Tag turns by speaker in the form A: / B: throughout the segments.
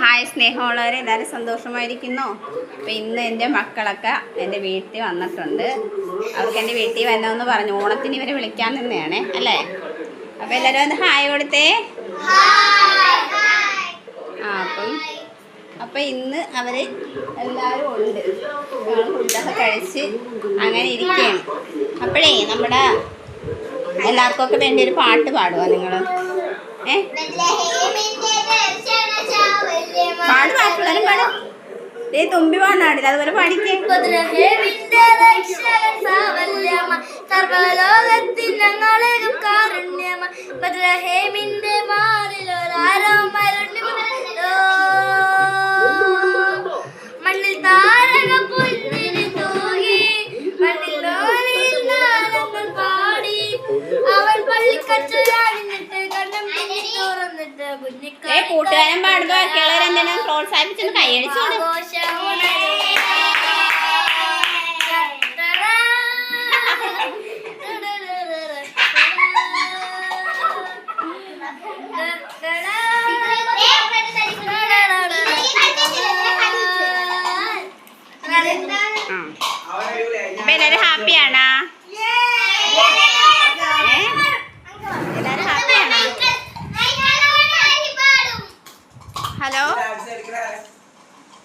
A: Hi സ്നേഹമുള്ളവരെ എല്ലാവരും സന്തോഷമായിരിക്കുന്നു. അപ്പോൾ ഇന്ന് എന്റെ മക്കളൊക്കെ എന്റെ വീട്ടിൽ വന്നിട്ടുണ്ട്. അവർക്ക് എന്റെ വീട്ടിൽ വന്നതെന്ന് പറഞ്ഞു. ഓണത്തിന് ഇവരെ വിളിക്കാൻ തന്നെയാണ് അല്ലേ? അപ്പോൾ എല്ലാവരും ഒന്ന് ഹായ് കൊടുത്തേ. ആ അപ്പം അപ്പം ഇന്ന് അവർ എല്ലാവരും ഉണ്ട്. ഫുഡൊക്കെ കഴിച്ച് അങ്ങനെ ഇരിക്കുകയാണ്. അപ്പോഴേ നമ്മുടെ എല്ലാവർക്കും ഒക്കെ വേണ്ടി ഒരു പാട്ട് പാടുക നിങ്ങൾ ഏ? പാട് പാട്ടുള്ളവരും പാടും. ദേ തുമ്പി പാടാണിത് അതുപോലെ പാടിക്കേ.
B: സർവലോകത്തിൽ ഞങ്ങളേകും കാരുണ്യമ. മണ്ണിൽ താരക പാടി. അവൻ പള്ളിക്കച്ചയാടിന്നിട്ട്
A: കൂട്ടുകാരൻ പാടുമ്പോ ബാക്കിയുള്ളവരെന്തിനും പ്രോത്സാഹിപ്പിച്ചൊന്ന് കൈയടിച്ചു അപ്പൊ എല്ലാരും ഹാപ്പിയാണോ? ഹലോ?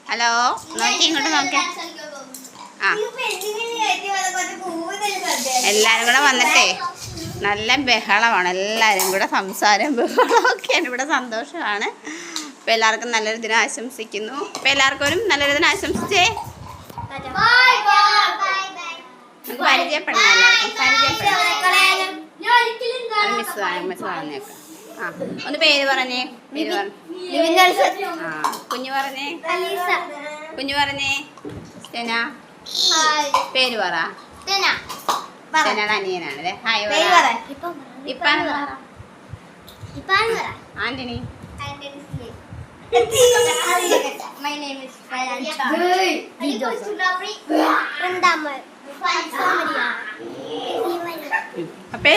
A: ഹലോ? നോക്കി ഇങ്ങോട്ട് നോക്കേ. ആ. എല്ലാരും കൂടെ വന്നിട്ടേ. നല്ല ബഹളമാണ്. എല്ലാവരും കൂടെ സംസാരം ബഹളമൊക്കെയാണ്. ഇവിടെ സന്തോഷമാണ്. അപ്പം എല്ലാവർക്കും നല്ലൊരു ദിനം ആശംസിക്കുന്നു. അപ്പം എല്ലാവർക്കും നല്ലൊരു ദിനം ആശംസിച്ചേ. നമുക്ക് പരിചയപ്പെടണം എല്ലാവർക്കും. പരിചയപ്പെടണം. അത് മിസ് പറഞ്ഞേക്കാം ആ. ഒന്ന് പേര് പറഞ്ഞേ. പേര് പറഞ്ഞു. കുഞ്ഞു പറഞ്ഞേ. കുഞ്ഞു പറഞ്ഞേ. സെന. പേര് പറ. സ്റ്റെനയുടെ അനിയനാണ് അല്ലേ? ഹായ് പറ. ഇപ്പാന്ന് പറ. Antony.
B: My name is Fayancha. രണ്ടാമത്
A: അപ്പേ.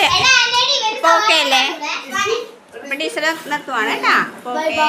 A: ഇപ്പൊ ഓക്കെ അല്ലേ? അപ്പൊ ടീച്ചർ ശ്രദ്ധ നിർത്തുവാണ് കേട്ടാ ഓക്കെ